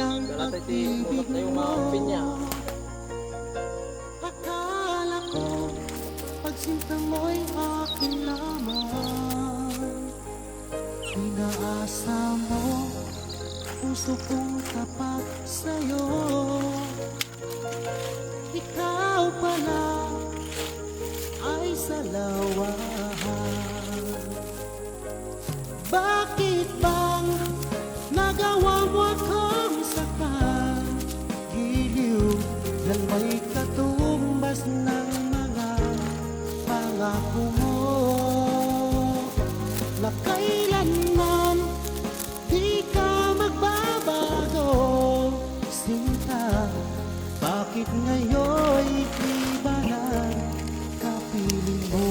ang pag-ibig mo. Akala ko Pagsinta mo'y akin lamang Inaasa mo Puso kong tapat sa'yo. Ikaw pala Ay sa lawahan Bakit bang mo. Na kailanman Di ka magbabago. Sinta Bakit ngayon iba na kapiling mo?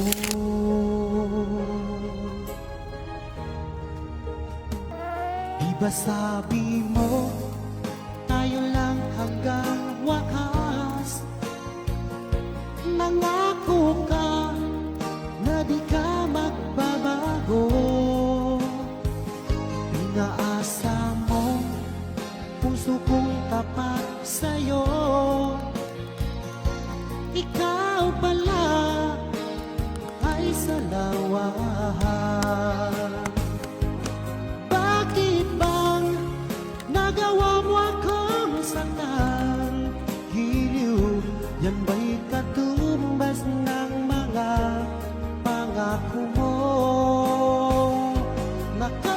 Sabi mo Tayo lang hanggang wakas. Nangako puso kong tapat sa'yo Ikaw pala ay salawahan Bakit bang nagawa mo akong saktan? Hiliw, yan ba'y katumbas ng mga pangako mo? Nakakalala